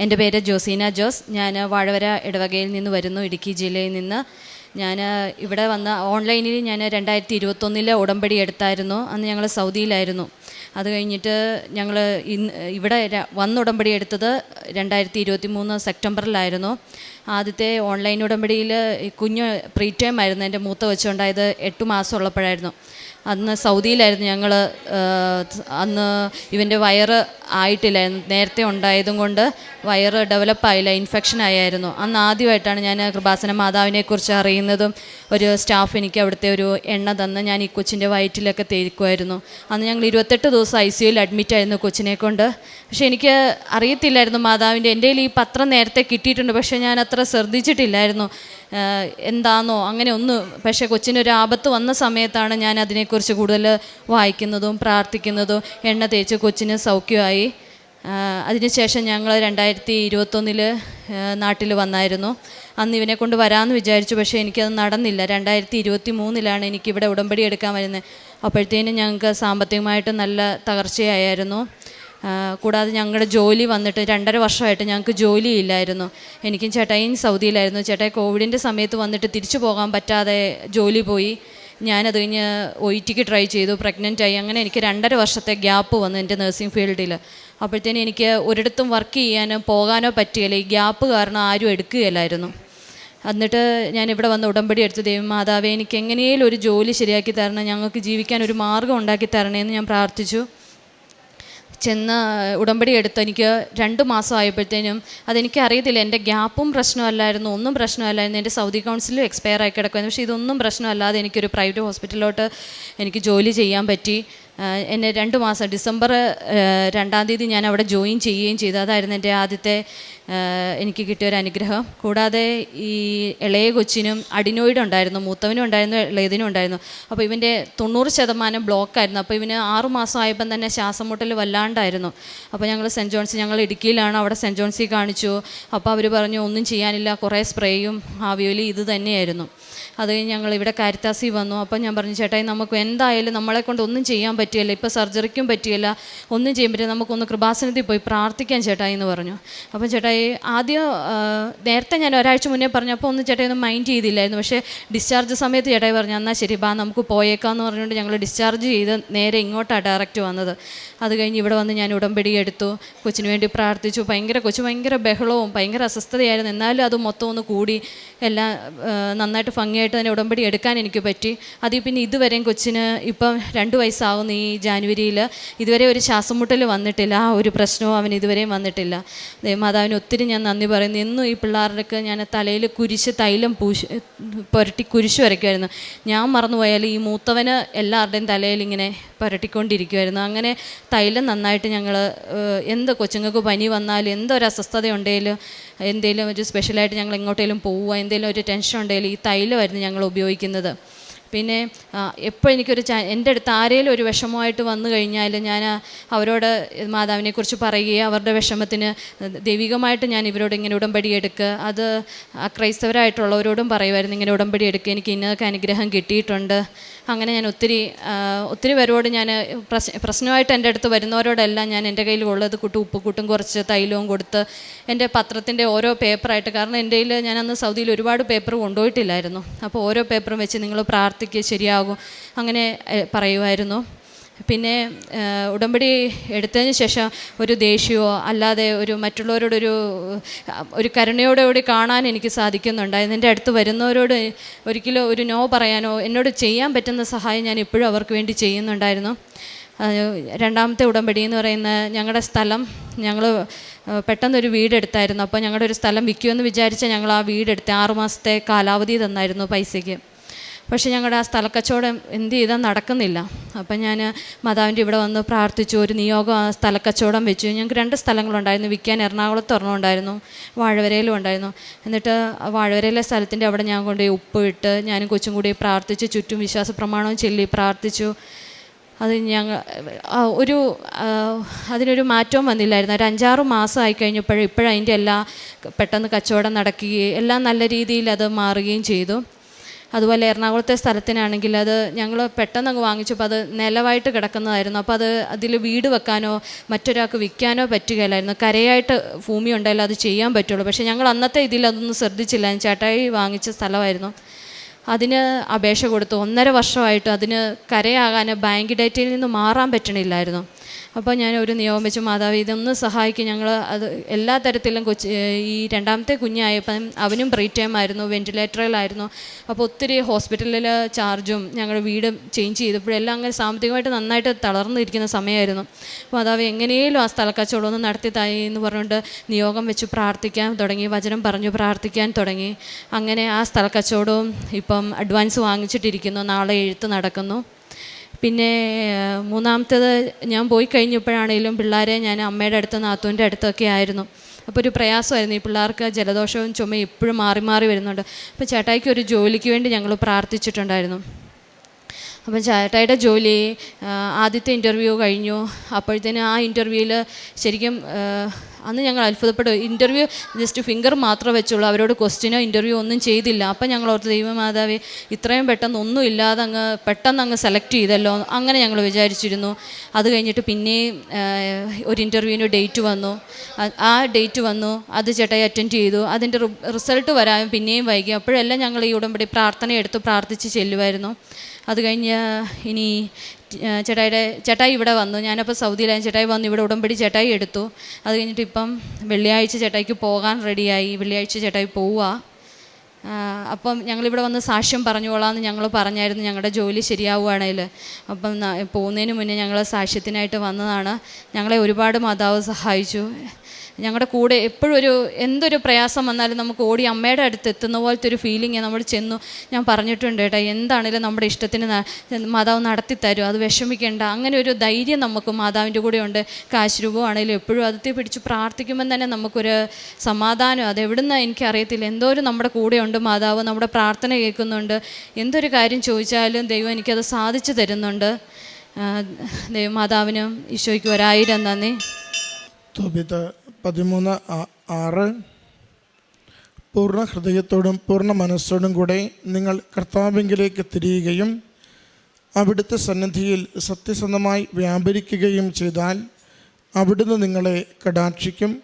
എന്റെ പേര് ജോസീന ജോസ്. ഞാൻ വാഴവര ഇടവകയിൽ നിന്ന് വരുന്നു ഇടുക്കി ജില്ലയിൽ നിന്ന്. ഞാൻ ഇവിടെ വന്ന ഓൺലൈനിൽ ഞാൻ രണ്ടായിരത്തി ഇരുപത്തൊന്നിലെ ഉടമ്പടി എടുത്തായിരുന്നു. അന്ന് ഞങ്ങൾ സൗദിയിലായിരുന്നു. അത് കഴിഞ്ഞിട്ട് ഞങ്ങൾ ഇന്ന് ഇവിടെ വന്ന ഉടമ്പടി എടുത്തത് രണ്ടായിരത്തി ഇരുപത്തി മൂന്ന് സെപ്റ്റംബറിലായിരുന്നു. ആദ്യത്തെ ഓൺലൈൻ ഉടമ്പടിയിൽ കുഞ്ഞ് പ്രീ ടൈം ആയിരുന്നു എന്റെ മൂത്ത വെച്ചുണ്ടായത് എട്ട് മാസം ഉള്ളപ്പോഴായിരുന്നു. അന്ന് സൗദിയിലായിരുന്നു ഞങ്ങൾ അന്ന് ഇവന്റെ വയറ് ആയിട്ടില്ലായിരുന്നു നേരത്തെ ഉണ്ടായതും കൊണ്ട് വയറ് ഡെവലപ്പായില്ല ഇൻഫെക്ഷൻ ആയായിരുന്നു. അന്ന് ആദ്യമായിട്ടാണ് ഞാൻ കൃപാസന മാതാവിനെക്കുറിച്ച് അറിയുന്നതും ഒരു സ്റ്റാഫ് എനിക്ക് അവിടുത്തെ ഒരു എണ്ണ തന്ന് ഞാൻ ഈ കൊച്ചിന്റെ വയറ്റിലൊക്കെ തേക്കുമായിരുന്നു. അന്ന് ഞങ്ങൾ ഇരുപത്തെട്ട് ദിവസം ഐ അഡ്മിറ്റ് അഡ്മിറ്റായിരുന്നു കൊച്ചിനെ കൊണ്ട്. പക്ഷേ എനിക്ക് അറിയത്തില്ലായിരുന്നു മാതാവിന്റെ എന്റെ ഈ പത്രം നേരത്തെ കിട്ടിയിട്ടുണ്ട് പക്ഷേ ഞാൻ അത്ര ശ്രദ്ധിച്ചിട്ടില്ലായിരുന്നു. എന്താണോ അങ്ങനെ ഒന്ന് പക്ഷേ കൊച്ചിനൊരു ആപത്ത് വന്ന സമയത്താണ് ഞാൻ അതിനെക്കുറിച്ച് കൂടുതൽ വായിക്കുന്നതും പ്രാർത്ഥിക്കുന്നതും എണ്ണ തേച്ച് കൊച്ചിന് സൗഖ്യമായി. അതിനുശേഷം ഞങ്ങൾ രണ്ടായിരത്തി ഇരുപത്തൊന്നിൽ നാട്ടിൽ വന്നായിരുന്നു. അന്ന് ഇവനെ കൊണ്ട് വരാമെന്ന് വിചാരിച്ചു പക്ഷേ എനിക്കത് നടന്നില്ല. രണ്ടായിരത്തി ഇരുപത്തി മൂന്നിലാണ് എനിക്കിവിടെ ഉടമ്പടി എടുക്കാൻ വരുന്നത്. അപ്പോഴത്തേനും ഞങ്ങൾക്ക് സാമ്പത്തികമായിട്ട് നല്ല തകർച്ചയായിരുന്നു. കൂടാതെ ഞങ്ങളുടെ ജോലി വന്നിട്ട് രണ്ടര വർഷമായിട്ട് ഞങ്ങൾക്ക് ജോലിയില്ലായിരുന്നു. എനിക്കും ചേട്ടായും സൗദിയിലായിരുന്നു. ചേട്ടായി കോവിഡിന്റെ സമയത്ത് വന്നിട്ട് തിരിച്ചു പോകാൻ പറ്റാതെ ജോലി പോയി. ഞാനത് കഴിഞ്ഞ് ഒ ടിക്ക് ട്രൈ ചെയ്തു പ്രഗ്നന്റ് ആയി. അങ്ങനെ എനിക്ക് രണ്ടര വർഷത്തെ ഗ്യാപ്പ് വന്നു എന്റെ നഴ്സിംഗ് ഫീൽഡിൽ അപ്പോഴത്തേനും എനിക്ക് ഒരിടത്തും വർക്ക് ചെയ്യാനോ പോകാനോ പറ്റുകയില്ല ഈ ഗ്യാപ്പ് കാരണം ആരും എടുക്കുകയില്ലായിരുന്നു. എന്നിട്ട് ഞാൻ ഇവിടെ വന്ന് ഉടമ്പടി എടുത്ത് ദൈവം മാതാവേ എനിക്ക് എങ്ങനെയും ഒരു ജോലി ശരിയാക്കി തരണം. ഞങ്ങൾക്ക് ജീവിക്കാൻ ഒരു മാർഗം ഉണ്ടാക്കി തരണേന്ന് ഞാൻ പ്രാർത്ഥിച്ചു. ചെന്ന് ഉടമ്പടി എടുത്ത് എനിക്ക് രണ്ട് മാസം ആയപ്പോഴത്തേനും അതെനിക്ക് അറിയത്തില്ല. എന്റെ ഗ്യാപ്പും പ്രശ്നമല്ലായിരുന്നു ഒന്നും പ്രശ്നമല്ലായിരുന്നു. എന്റെ സൗദി കൗൺസിലും എക്സ്പയർ ആയി കിടക്കുമായിരുന്നു പക്ഷേ ഇതൊന്നും പ്രശ്നമല്ലാതെ എനിക്കൊരു പ്രൈവറ്റ് ഹോസ്പിറ്റലിലോട്ട് എനിക്ക് ജോലി ചെയ്യാൻ പറ്റി. എന്നെ രണ്ട് മാസം ഡിസംബർ രണ്ടാം തീയതി ഞാൻ അവിടെ ജോയിൻ ചെയ്യുകയും ചെയ്തു. അതായിരുന്നു എന്റെ ആദ്യത്തെ എനിക്ക് കിട്ടിയ ഒരു അനുഗ്രഹം. കൂടാതെ ഈ ഇളയ കൊച്ചിനും അഡിനോയിഡ് ഉണ്ടായിരുന്നു മൂത്തവനും ഉണ്ടായിരുന്നു ഇളയതിനും ഉണ്ടായിരുന്നു. അപ്പോൾ ഇവന്റെ തൊണ്ണൂറ് ശതമാനം ബ്ലോക്കായിരുന്നു അപ്പോൾ ഇവന് ആറ് മാസം ആയപ്പം തന്നെ ശ്വാസം മുട്ടൽ വല്ലാണ്ടായിരുന്നു. അപ്പോൾ ഞങ്ങൾ സെന്റ് ജോൺസ് ഞങ്ങൾ ഇടുക്കിയിലാണ് അവിടെ സെന്റ് ജോൺസി കാണിച്ചു. അപ്പോൾ അവർ പറഞ്ഞു ഒന്നും ചെയ്യാനില്ല കുറേ സ്പ്രേയും ആവിയോലി ഇത് തന്നെയായിരുന്നു. അത് ഞങ്ങൾ ഇവിടെ കാരിത്താസി വന്നു. അപ്പോൾ ഞാൻ പറഞ്ഞു ചേട്ടായി നമുക്ക് എന്തായാലും നമ്മളെ കൊണ്ട് ഒന്നും ചെയ്യാൻ പറ്റിയല്ല ഇപ്പോൾ സർജറിക്കും പറ്റിയല്ല ഒന്നും ചെയ്യാൻ പറ്റില്ല. നമുക്കൊന്ന് കൃപാസനത്തിൽ പോയി പ്രാർത്ഥിക്കാൻ ചേട്ടായി എന്ന് പറഞ്ഞു. അപ്പം ചേട്ടായി ആദ്യം നേരത്തെ ഞാൻ ഒരാഴ്ച മുന്നേ പറഞ്ഞു അപ്പോൾ ഒന്നും ചേട്ടായി ഒന്നും മൈൻഡ് ചെയ്തില്ലായിരുന്നു. പക്ഷേ ഡിസ്ചാർജ് സമയത്ത് ചേട്ടായി പറഞ്ഞു എന്നാൽ ശരി ബാ നമുക്ക് പോയേക്കാന്ന് പറഞ്ഞുകൊണ്ട് ഞങ്ങൾ ഡിസ്ചാർജ് ചെയ്ത് നേരെ ഇങ്ങോട്ടാണ് ഡയറക്റ്റ് വന്നത്. അത് കഴിഞ്ഞ് ഇവിടെ വന്ന് ഞാൻ ഉടമ്പടി എടുത്തു. കൊച്ചിന് വേണ്ടി പ്രാർത്ഥിച്ചു. ഭയങ്കര കൊച്ചു ഭയങ്കര ബഹളവും ഭയങ്കര അസ്വസ്ഥതയായിരുന്നു. എന്നാലും അത് മൊത്തം ഒന്ന് കൂടി എല്ലാം നന്നായിട്ട് ഭംഗിയായിട്ട് തന്നെ ഉടമ്പടി എടുക്കാൻ എനിക്ക് പറ്റി. അതിൽ പിന്നെ ഇതുവരെയും കൊച്ചിന് ഇപ്പം രണ്ട് വയസ്സാവുന്നു ഈ ജാനുവരിയിൽ ഇതുവരെ ഒരു ശ്വാസം മുട്ടൽ വന്നിട്ടില്ല ആ ഒരു പ്രശ്നവും അവൻ ഇതുവരെയും വന്നിട്ടില്ല. മാതാവിന് ഒത്തിരി ഞാൻ നന്ദി പറയുന്നു. എന്നും ഈ പിള്ളേർക്ക് ഞാൻ തലയിൽ കുരിശ് തൈലം പൂശ് പുരട്ടി കുരിശ് വരയ്ക്കുമായിരുന്നു. ഞാൻ മറന്നുപോയാൽ ഈ മൂത്തവന് എല്ലാവരുടെയും തലയിൽ ഇങ്ങനെ പുരട്ടിക്കൊണ്ടിരിക്കുമായിരുന്നു. അങ്ങനെ തൈലം നന്നായിട്ട് ഞങ്ങൾ എന്ത് കൊച്ചുങ്ങൾക്ക് പനി വന്നാലും എന്തൊരു അസ്വസ്ഥത ഉണ്ടെങ്കിലും എന്തെങ്കിലും ഒരു സ്പെഷ്യലായിട്ട് ഞങ്ങൾ എങ്ങോട്ടേലും പോവുക എന്തെങ്കിലും ഒരു ടെൻഷൻ ഉണ്ടെങ്കിലും ഈ തൈലമായിരുന്നു ഞങ്ങൾ ഉപയോഗിക്കുന്നത്. പിന്നെ എപ്പോൾ എനിക്കൊരു ചാ എന്റെ അടുത്ത് ആരെങ്കിലും ഒരു വിഷമമായിട്ട് വന്നു കഴിഞ്ഞാൽ ഞാൻ അവരോട് മാതാവിനെക്കുറിച്ച് പറയുകയും അവരുടെ വിഷമത്തിന് ദൈവികമായിട്ട് ഞാൻ ഇവരോട് ഇങ്ങനെ ഉടമ്പടി എടുക്കുക അത് ക്രൈസ്തവരായിട്ടുള്ളവരോടും പറയുമായിരുന്നു ഇങ്ങനെ ഉടമ്പടി എടുക്കുക എനിക്ക് ഇന്നതൊക്കെ അനുഗ്രഹം കിട്ടിയിട്ടുണ്ട്. അങ്ങനെ ഞാൻ ഒത്തിരി ഒത്തിരി പേരോട് ഞാൻ പ്രശ് പ്രശ്നമായിട്ട് എന്റെ അടുത്ത് വരുന്നവരോടെല്ലാം ഞാൻ എന്റെ കയ്യിൽ ഉള്ളത് കൂട്ടും ഉപ്പുകൂട്ടും കുറച്ച് തൈലവും കൊടുത്ത് എന്റെ പത്രത്തിന്റെ ഓരോ പേപ്പറായിട്ട് കാരണം എന്റെ കയ്യിൽ ഞാൻ അന്ന് സൗദിയിൽ ഒരുപാട് പേപ്പർ കൊണ്ടുപോയിട്ടില്ലായിരുന്നു. അപ്പോൾ ഓരോ പേപ്പറും വെച്ച് നിങ്ങൾ പ്രാർത്ഥിക്കുക ശരിയാകും അങ്ങനെ പറയുമായിരുന്നു. പിന്നെ ഉടമ്പടി എടുത്തതിന് ശേഷം ഒരു ദേഷ്യമോ അല്ലാതെ ഒരു മറ്റുള്ളവരോടൊരു ഒരു ഒരു കരുണയോടുകൂടി കാണാൻ എനിക്ക് സാധിക്കുന്നുണ്ടായിരുന്നു എന്റെ അടുത്ത് വരുന്നവരോട് ഒരിക്കലും ഒരു നോ പറയാനോ എന്നോട് ചെയ്യാൻ പറ്റുന്ന സഹായം ഞാൻ ഇപ്പോഴും അവർക്ക് വേണ്ടി ചെയ്യുന്നുണ്ടായിരുന്നു. രണ്ടാമത്തെ ഉടമ്പടി എന്ന് പറയുന്ന ഞങ്ങളുടെ സ്ഥലം ഞങ്ങൾ പെട്ടെന്നൊരു വീടെടുത്തായിരുന്നു. അപ്പോൾ ഞങ്ങളുടെ ഒരു സ്ഥലം വിൽക്കുമെന്ന് വിചാരിച്ച് ഞങ്ങൾ ആ വീടെടുത്ത് ആറുമാസത്തെ കാലാവധി തന്നായിരുന്നു പൈസയ്ക്ക്. പക്ഷേ ഞങ്ങളുടെ ആ സ്ഥലക്കച്ചവടം എന്ത് ചെയ്താൽ നടക്കുന്നില്ല. അപ്പം ഞാൻ മാതാവിന്റെ ഇവിടെ വന്ന് പ്രാർത്ഥിച്ചു ഒരു നിയോഗം ആ സ്ഥലക്കച്ചവടം വെച്ചു. ഞങ്ങൾക്ക് രണ്ട് സ്ഥലങ്ങളുണ്ടായിരുന്നു. വിൽക്കാൻ എറണാകുളത്ത് ഉണ്ടായിരുന്നു വാഴവരയിലും ഉണ്ടായിരുന്നു. എന്നിട്ട് വാഴവരയിലെ സ്ഥലത്തിന്റെ അവിടെ ഞാൻ കൊണ്ടുപോയി ഉപ്പ് ഇട്ട് ഞാനും കൊച്ചും കൂടി പ്രാർത്ഥിച്ചു. ചുറ്റും വിശ്വാസ പ്രമാണവും ചൊല്ലി പ്രാർത്ഥിച്ചു. അത് ഞങ്ങൾ ഒരു അതിനൊരു മാറ്റവും വന്നില്ലായിരുന്നു. ഒരു അഞ്ചാറ് മാസമായി കഴിഞ്ഞപ്പോഴും ഇപ്പോഴതിന്റെ എല്ലാ പെട്ടെന്ന് കച്ചവടം നടക്കുകയും എല്ലാം നല്ല രീതിയിൽ അത് മാറുകയും ചെയ്തു. അതുപോലെ എറണാകുളത്തെ സ്ഥലത്തിനാണെങ്കിൽ അത് ഞങ്ങൾ പെട്ടെന്ന് അങ്ങ് വാങ്ങിച്ചപ്പോൾ അത് നിലവായിട്ട് കിടക്കുന്നതായിരുന്നു. അപ്പോൾ അത് അതിൽ വീട് വെക്കാനോ മറ്റൊരാൾക്ക് വിൽക്കാനോ പറ്റുകയില്ലായിരുന്നു. കരയായിട്ട് ഭൂമി ഉണ്ടായാലും അത് ചെയ്യാൻ പറ്റുള്ളൂ. പക്ഷേ ഞങ്ങൾ അന്നത്തെ ഇതിൽ അതൊന്നും ശ്രദ്ധിച്ചില്ല. ചേട്ടായി വാങ്ങിച്ച സ്ഥലമായിരുന്നു. അതിന് അപേക്ഷ കൊടുത്തു. ഒന്നര വർഷമായിട്ട് അതിന് കരയാകാൻ ബാങ്ക് ഡേറ്റയിൽ നിന്ന് മാറാൻ പറ്റണില്ലായിരുന്നു. അപ്പോൾ ഞാൻ ഒരു നിയോഗം വെച്ച് മാതാവ് ഇതൊന്ന് സഹായിക്കും. ഞങ്ങൾ അത് എല്ലാ തരത്തിലും കൊച്ചു ഈ രണ്ടാമത്തെ കുഞ്ഞായപ്പം അവനും പ്രീ ടൈം ആയിരുന്നു വെന്റിലേറ്ററിലായിരുന്നു അപ്പോൾ ഒത്തിരി ഹോസ്പിറ്റലിൽ ചാർജും ഞങ്ങളുടെ വീട് ചേഞ്ച് ചെയ്തപ്പോഴെല്ലാം അങ്ങനെ സാമ്പത്തികമായിട്ട് നന്നായിട്ട് തളർന്നിരിക്കുന്ന സമയമായിരുന്നു. മാതാവ് എങ്ങനെയും ആ സ്ഥലക്കച്ചവടം ഒന്ന് നടത്തി തായി എന്ന് പറഞ്ഞുകൊണ്ട് നിയോഗം വെച്ച് പ്രാർത്ഥിക്കാൻ തുടങ്ങി വചനം പറഞ്ഞു പ്രാർത്ഥിക്കാൻ തുടങ്ങി. അങ്ങനെ ആ സ്ഥലക്കച്ചവടവും ഇപ്പം അഡ്വാൻസ് വാങ്ങിച്ചിട്ടിരിക്കുന്നു. നാളെ എഴുത്ത് നടക്കുന്നു. പിന്നെ മൂന്നാമത്തേത് ഞാൻ പോയി കഴിഞ്ഞപ്പോഴാണെങ്കിലും പിള്ളേരെ ഞാൻ അമ്മയുടെ അടുത്ത് നാത്തൂന്റെ അടുത്തൊക്കെ ആയിരുന്നു. അപ്പോൾ ഒരു പ്രയാസമായിരുന്നു. ഈ പിള്ളേർക്ക് ജലദോഷവും ചുമയും എപ്പോഴും മാറി മാറി വരുന്നുണ്ട്. അപ്പോൾ ചേട്ടായിക്ക് ഒരു ജോലിക്ക് വേണ്ടി ഞങ്ങൾ പ്രാർത്ഥിച്ചിട്ടുണ്ടായിരുന്നു. അപ്പം ചേട്ടായിയുടെ ജോലി ആദ്യത്തെ ഇന്റർവ്യൂ കഴിഞ്ഞു. അപ്പോഴത്തേന് ആ ഇന്റർവ്യൂവിൽ ശരിക്കും അന്ന് ഞങ്ങൾ അത്ഭുതപ്പെട്ടു. ഇന്റർവ്യൂ ജസ്റ്റ് ഫിംഗർ മാത്രമേ വെച്ചുള്ളൂ. അവരോട് ക്വസ്റ്റിനോ ഇന്റർവ്യൂ ഒന്നും ചെയ്തില്ല. അപ്പം ഞങ്ങൾ ഓർത്ത് ദൈവമാതാവേ ഇത്രയും പെട്ടെന്ന് ഒന്നും ഇല്ലാതെ അങ്ങ് പെട്ടെന്ന് അങ്ങ് സെലക്ട് ചെയ്തല്ലോ. അങ്ങനെ ഞങ്ങൾ വിചാരിച്ചിരുന്നു. അത് കഴിഞ്ഞിട്ട് പിന്നെയും ഒരു ഇന്റർവ്യൂവിന് ഡേറ്റ് വന്നു. ആ- ഡേറ്റ് വന്നു. അത് ചേട്ടായി അറ്റൻഡ് ചെയ്തു. അതിന്റെ റിസൾട്ട് വരാൻ പിന്നെയും വൈകി. അപ്പോഴെല്ലാം ഞങ്ങൾ ഈ ഉടമ്പടി പ്രാർത്ഥന എടുത്ത് പ്രാർത്ഥിച്ച് ചെല്ലുമായിരുന്നു അത് കഴിഞ്ഞ് ഇനി ചേട്ടായിയുടെ ചേട്ടായി ഇവിടെ വന്നു. ഞാനപ്പോൾ സൗദിയിലായി ചേട്ടായി വന്നു. ഇവിടെ ഉടമ്പടി ചേട്ടായി എടുത്തു. അത് കഴിഞ്ഞിട്ട് ഇപ്പം വെള്ളിയാഴ്ച ചേട്ടായിക്ക് പോകാൻ റെഡിയായി. വെള്ളിയാഴ്ച ചേട്ടായി പോവുക. അപ്പം ഞങ്ങളിവിടെ വന്ന് സാക്ഷ്യം പറഞ്ഞോളാമെന്ന് ഞങ്ങൾ പറഞ്ഞായിരുന്നു. ഞങ്ങളുടെ ജോലി ശരിയാവുകയാണെങ്കിൽ അപ്പം പോകുന്നതിന് മുന്നേ ഞങ്ങൾ സാക്ഷ്യത്തിനായിട്ട് വന്നതാണ്. ഞങ്ങളെ ഒരുപാട് മാതാവ് സഹായിച്ചു. ഞങ്ങളുടെ കൂടെ എപ്പോഴും ഒരു എന്തൊരു പ്രയാസം വന്നാലും നമുക്ക് ഓടി അമ്മയുടെ അടുത്ത് എത്തുന്ന പോലത്തെ ഒരു ഫീലിംഗ് നമ്മൾ ചെന്നു. ഞാൻ പറഞ്ഞിട്ടുണ്ട് കേട്ടോ എന്താണേലും നമ്മുടെ ഇഷ്ടത്തിന് മാതാവ് നടത്തി തരും അത് വിഷമിക്കേണ്ട. അങ്ങനെ ഒരു ധൈര്യം നമുക്ക് മാതാവിന്റെ കൂടെ ഉണ്ട്. കാശ് രൂപമാണെങ്കിലും എപ്പോഴും അതിർത്തി പിടിച്ച് പ്രാർത്ഥിക്കുമ്പം തന്നെ നമുക്കൊരു സമാധാനം. അത് എവിടുന്ന എനിക്കറിയത്തില്ല. ഒരു നമ്മുടെ ഉണ്ട് മാതാവ് നമ്മുടെ പ്രാർത്ഥന കേൾക്കുന്നുണ്ട്. എന്തൊരു കാര്യം ചോദിച്ചാലും ദൈവം എനിക്കത് സാധിച്ചു തരുന്നുണ്ട്. ദൈവമാതാവിനും ഈശോയ്ക്ക് ഒരായിരം നന്ദി. തോബിത്ത് പതിമൂന്ന് ആറ്. പൂർണ ഹൃദയത്തോടും പൂർണ മനസ്സോടും കൂടെ നിങ്ങൾ കർത്താവിങ്കിലേക്ക് തിരിയുകയും അവിടുത്തെ സന്നിധിയിൽ സത്യസന്ധമായി വ്യാപരിക്കുകയും ചെയ്താൽ അവിടുന്ന് നിങ്ങളെ കടാക്ഷിക്കും.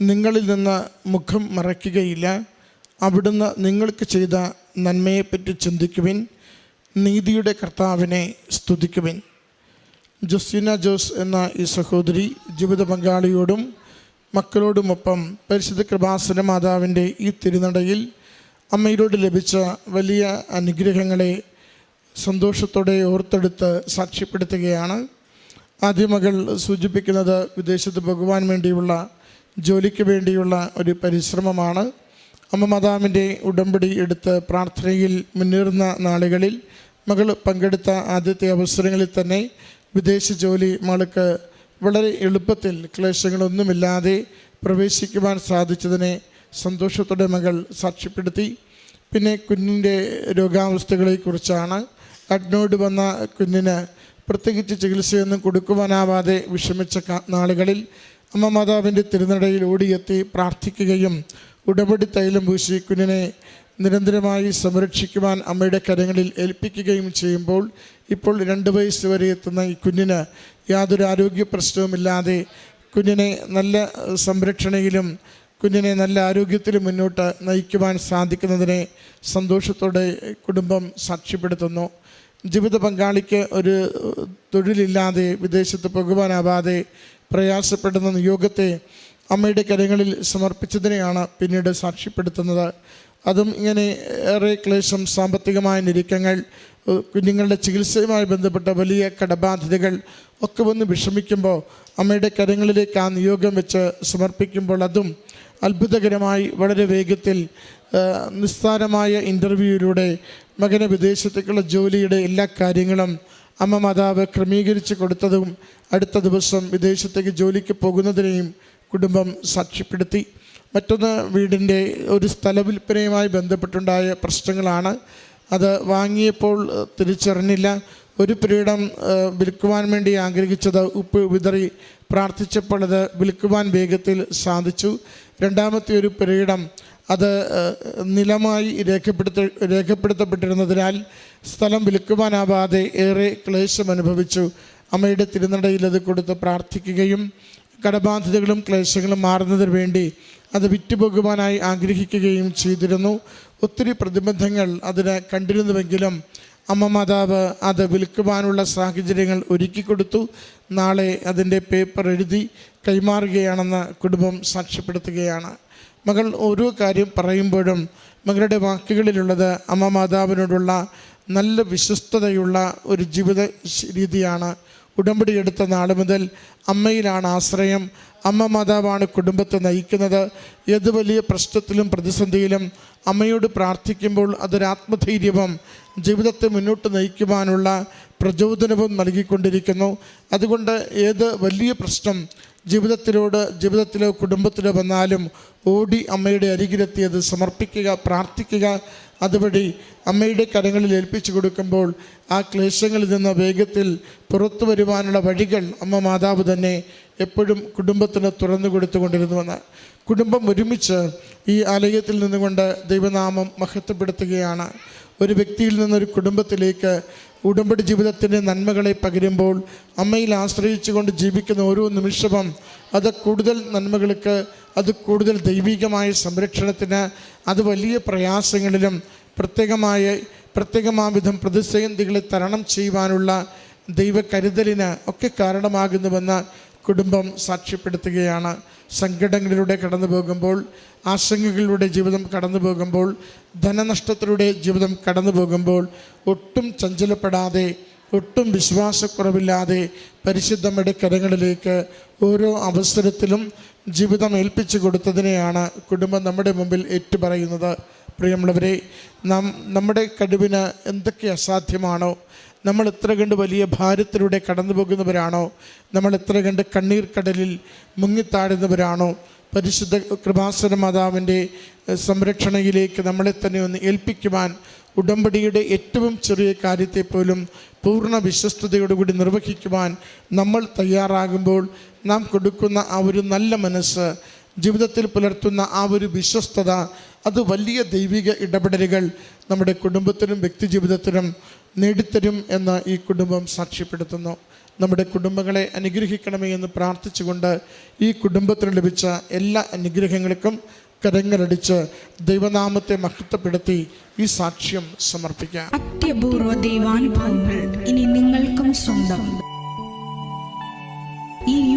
നിങ്ങളിൽ നിന്ന് മുഖം മറയ്ക്കുകയില്ല. അവിടുന്ന് നിങ്ങൾക്ക് ചെയ്ത നന്മയെപ്പറ്റി ചിന്തിക്കുവിൻ. നീതിയുടെ കർത്താവിനെ സ്തുതിക്കുവിൻ. ജൊസീന ജോസ് എന്ന ഈ സഹോദരി ജീവിത പങ്കാളിയോടും മക്കളോടുമൊപ്പം പരിശുദ്ധ കൃപാസന മാതാവിന്റെ ഈ തിരുനടയിൽ അമ്മയിലോട് ലഭിച്ച വലിയ അനുഗ്രഹങ്ങളെ സന്തോഷത്തോടെ ഓർത്തെടുത്ത് സാക്ഷ്യപ്പെടുത്തുകയാണ്. ആദ്യ മകൾ സൂചിപ്പിക്കുന്നത് വിദേശത്ത് പോകുവാൻ വേണ്ടിയുള്ള ജോലിക്ക് വേണ്ടിയുള്ള ഒരു പരിശ്രമമാണ്. അമ്മ മാതാവിന്റെ ഉടമ്പടി എടുത്ത് പ്രാർത്ഥനയിൽ മുന്നേറുന്ന നാളുകളിൽ മകൾ പങ്കെടുത്ത ആദ്യത്തെ അവസരങ്ങളിൽ തന്നെ വിദേശ ജോലി മകൾക്ക് വളരെ എളുപ്പത്തിൽ ക്ലേശങ്ങളൊന്നുമില്ലാതെ പ്രവേശിക്കുവാൻ സാധിച്ചതിനെ സന്തോഷത്തോടെ മകൾ സാക്ഷ്യപ്പെടുത്തി. പിന്നെ കുഞ്ഞിന്റെ രോഗാവസ്ഥകളെക്കുറിച്ചാണ്. അഡ്നോട് വന്ന കുഞ്ഞിന് പ്രത്യേകിച്ച് ചികിത്സയൊന്നും കൊടുക്കുവാനാവാതെ വിഷമിച്ച നാളുകളിൽ അമ്മ മാതാവിന്റെ തിരുനടയിൽ ഓടിയെത്തി പ്രാർത്ഥിക്കുകയും ഉടപടി തൈലം പൂശി കുഞ്ഞിനെ നിരന്തരമായി സംരക്ഷിക്കുവാൻ അമ്മയുടെ കരങ്ങളിൽ ഏൽപ്പിക്കുകയും ചെയ്യുമ്പോൾ ഇപ്പോൾ രണ്ട് വയസ്സ് വരെ എത്തുന്ന ഈ കുഞ്ഞിന് യാതൊരു ആരോഗ്യ പ്രശ്നവുമില്ലാതെ കുഞ്ഞിനെ നല്ല സംരക്ഷണയിലും കുഞ്ഞിനെ നല്ല ആരോഗ്യത്തിൽ മുന്നോട്ട് നയിക്കുവാൻ സാധിക്കുന്നതിനെ സന്തോഷത്തോടെ കുടുംബം സാക്ഷ്യപ്പെടുത്തുന്നു. ജീവിത പങ്കാളിക്ക് ഒരു തൊഴിലില്ലാതെ വിദേശത്ത് പോകുവാനാവാതെ പ്രയാസപ്പെടുന്ന നിയോഗത്തെ അമ്മയുടെ കരങ്ങളിൽ സമർപ്പിച്ചതിനെയാണ് പിന്നീട് സാക്ഷ്യപ്പെടുത്തുന്നത്. അതും ഇങ്ങനെ ഏറെ ക്ലേശം സാമ്പത്തികമായ നിരീക്കങ്ങൾ കുഞ്ഞുങ്ങളുടെ ചികിത്സയുമായി ബന്ധപ്പെട്ട വലിയ കടബാധ്യതകൾ ഒക്കെ വന്ന് വിഷമിക്കുമ്പോൾ അമ്മയുടെ കരങ്ങളിലേക്ക് ആ നിയോഗം വെച്ച് സമർപ്പിക്കുമ്പോൾ അതും അത്ഭുതകരമായി വളരെ വേഗത്തിൽ നിസ്സാരമായ ഇന്റർവ്യൂയിലൂടെ മകന് വിദേശത്തേക്കുള്ള ജോലിയുടെ എല്ലാ കാര്യങ്ങളും അമ്മ മാതാവ് ക്രമീകരിച്ച് കൊടുത്തതും അടുത്ത ദിവസം വിദേശത്തേക്ക് ജോലിക്ക് പോകുന്നതിനെയും കുടുംബം സാക്ഷ്യപ്പെടുത്തി. മറ്റൊന്ന് വീടിന്റെ ഒരു സ്ഥലവിൽപ്പനയുമായി ബന്ധപ്പെട്ടുണ്ടായ പ്രശ്നങ്ങളാണ്. അത് വാങ്ങിയപ്പോൾ തിരിച്ചറിഞ്ഞില്ല. ഒരു ഏഹ്, വിൽക്കുവാൻ വേണ്ടി ആഗ്രഹിച്ചത് ഉപ്പ് വിതറി പ്രാർത്ഥിച്ചപ്പോൾ അത് വിൽക്കുവാൻ വേഗത്തിൽ സാധിച്ചു. രണ്ടാമത്തെ ഒരു പീരീഡം അത് നിലമായി രേഖപ്പെടുത്ത രേഖപ്പെടുത്തപ്പെട്ടിരുന്നതിനാൽ സ്ഥലം വിൽക്കുവാനാവാതെ ഏറെ ക്ലേശം അനുഭവിച്ചു. അമ്മയുടെ തിരുനടയിൽ അത് കൊടുത്ത് പ്രാർത്ഥിക്കുകയും കടബാധ്യതകളും ക്ലേശങ്ങളും മാറുന്നതിന് വേണ്ടി അത് വിറ്റുപോകുവാനായി ആഗ്രഹിക്കുകയും ചെയ്തിരുന്നു. ഒത്തിരി പ്രതിബന്ധങ്ങൾ അതിന് കണ്ടിരുന്നുവെങ്കിലും അമ്മ മാതാവ് അത് വിൽക്കുവാനുള്ള സാഹചര്യങ്ങൾ ഒരുക്കി കൊടുത്തു. നാളെ അതിന്റെ പേപ്പർ എഴുതി കൈമാറുകയാണെന്ന് കുടുംബം സാക്ഷ്യപ്പെടുത്തുകയാണ്. മകൾ ഓരോ കാര്യം പറയുമ്പോഴും മകളുടെ വാക്കുകളിലുള്ളത് അമ്മ മാതാവിനോടുള്ള നല്ല വിശ്വസ്തതയുള്ള ഒരു ജീവിത രീതിയാണ്. ഉടമ്പടിയെടുത്ത നാൾ മുതൽ അമ്മയിലാണ് ആശ്രയം. അമ്മ മാതാവാണ് കുടുംബത്തെ നയിക്കുന്നത്. ഏത് വലിയ പ്രശ്നത്തിലും പ്രതിസന്ധിയിലും അമ്മയോട് പ്രാർത്ഥിക്കുമ്പോൾ അതൊരാത്മധൈര്യവും ജീവിതത്തെ മുന്നോട്ട് നയിക്കുവാനുള്ള പ്രചോദനവും നൽകിക്കൊണ്ടിരിക്കുന്നു. അതുകൊണ്ട് ഏത് വലിയ പ്രശ്നം ജീവിതത്തിലോട് ജീവിതത്തിലോ കുടുംബത്തിലോ വന്നാലും ഓടി അമ്മയുടെ അരികിലെത്തി അത് സമർപ്പിക്കുക പ്രാർത്ഥിക്കുക. അതുവഴി അമ്മയുടെ കരങ്ങളിൽ ഏൽപ്പിച്ചു കൊടുക്കുമ്പോൾ ആ ക്ലേശങ്ങളിൽ നിന്ന് വേഗത്തിൽ പുറത്തു വരുവാനുള്ള വഴികൾ അമ്മ മാതാവ് തന്നെ എപ്പോഴും കുടുംബത്തിന് തുറന്നു കൊടുത്തുകൊണ്ടിരുന്നുവെന്ന്. കുടുംബം ഒരുമിച്ച് ഈ ആലയത്തിൽ നിന്നുകൊണ്ട് ദൈവനാമം മഹത്വപ്പെടുത്തുകയാണ്. ഒരു വ്യക്തിയിൽ നിന്നൊരു കുടുംബത്തിലേക്ക് ഉടമ്പടി ജീവിതത്തിന്റെ നന്മകളെ പകരുമ്പോൾ അമ്മയിൽ ആശ്രയിച്ചുകൊണ്ട് ജീവിക്കുന്ന ഓരോ നിമിഷവും അത് കൂടുതൽ നന്മകൾക്ക് അത് കൂടുതൽ ദൈവികമായ സംരക്ഷണത്തിന് അത് വലിയ പ്രയാസങ്ങളിലും പ്രത്യേകമായ പ്രത്യേകമാവിധം പ്രതിസന്ധികളെ തരണം ചെയ്യുവാനുള്ള ദൈവകരുതലിന് ഒക്കെ കാരണമാകുന്നുവെന്ന് കുടുംബം സാക്ഷ്യപ്പെടുത്തുകയാണ്. സങ്കടങ്ങളിലൂടെ കടന്നു പോകുമ്പോൾ ആശങ്കകളിലൂടെ ജീവിതം കടന്നു പോകുമ്പോൾ ധനനഷ്ടത്തിലൂടെ ജീവിതം കടന്നു പോകുമ്പോൾ ഒട്ടും ചഞ്ചലപ്പെടാതെ ഒട്ടും വിശ്വാസക്കുറവില്ലാതെ പരിശുദ്ധമ്മയുടെ കരങ്ങളിലേക്ക് ഓരോ അവസരത്തിലും ജീവിതം ഏൽപ്പിച്ചു കൊടുത്തതിനെയാണ് കുടുംബം നമ്മുടെ മുമ്പിൽ ഏറ്റുപറയുന്നത്. പ്രിയമുള്ളവരെ നാം നമ്മുടെ കഴിവിന് എന്തൊക്കെ അസാധ്യമാണോ നമ്മൾ എത്ര കണ്ട് വലിയ ഭാരത്തിലൂടെ കടന്നു പോകുന്നവരാണോ? നമ്മൾ എത്ര കണ്ട് കണ്ണീർ കടലിൽ മുങ്ങിത്താഴുന്നവരാണോ? പരിശുദ്ധ കൃപാസന മാതാവിന്റെ സംരക്ഷണയിലേക്ക് നമ്മളെ തന്നെ ഒന്ന് ഏൽപ്പിക്കുവാൻ ഉടമ്പടിയുടെ ഏറ്റവും ചെറിയ കാര്യത്തെ പോലും പൂർണ വിശ്വസ്തയോടുകൂടി നിർവഹിക്കുവാൻ നമ്മൾ തയ്യാറാകുമ്പോൾ നാം കൊടുക്കുന്ന ആ ഒരു നല്ല മനസ്സ് ജീവിതത്തിൽ പുലർത്തുന്ന ആ ഒരു വിശ്വസ്തത അത് വലിയ ദൈവിക ഇടപെടലുകൾ നമ്മുടെ കുടുംബത്തിനും വ്യക്തിജീവിതത്തിനും നേടിത്തരും എന്ന് ഈ കുടുംബം സാക്ഷ്യപ്പെടുത്തുന്നു. നമ്മുടെ കുടുംബങ്ങളെ അനുഗ്രഹിക്കണമേ എന്ന് പ്രാർത്ഥിച്ചുകൊണ്ട് ഈ കുടുംബത്തിന് ലഭിച്ച എല്ലാ അനുഗ്രഹങ്ങൾക്കും കരങ്ങളടിച്ച് ദൈവനാമത്തെ മഹത്വപ്പെടുത്തി ഈ സാക്ഷ്യം സമർപ്പിക്കാം. അത്യപൂർവ ദൈവാനുഭവങ്ങൾ ഇനി നിങ്ങൾക്കും സ്വന്തം. ഈ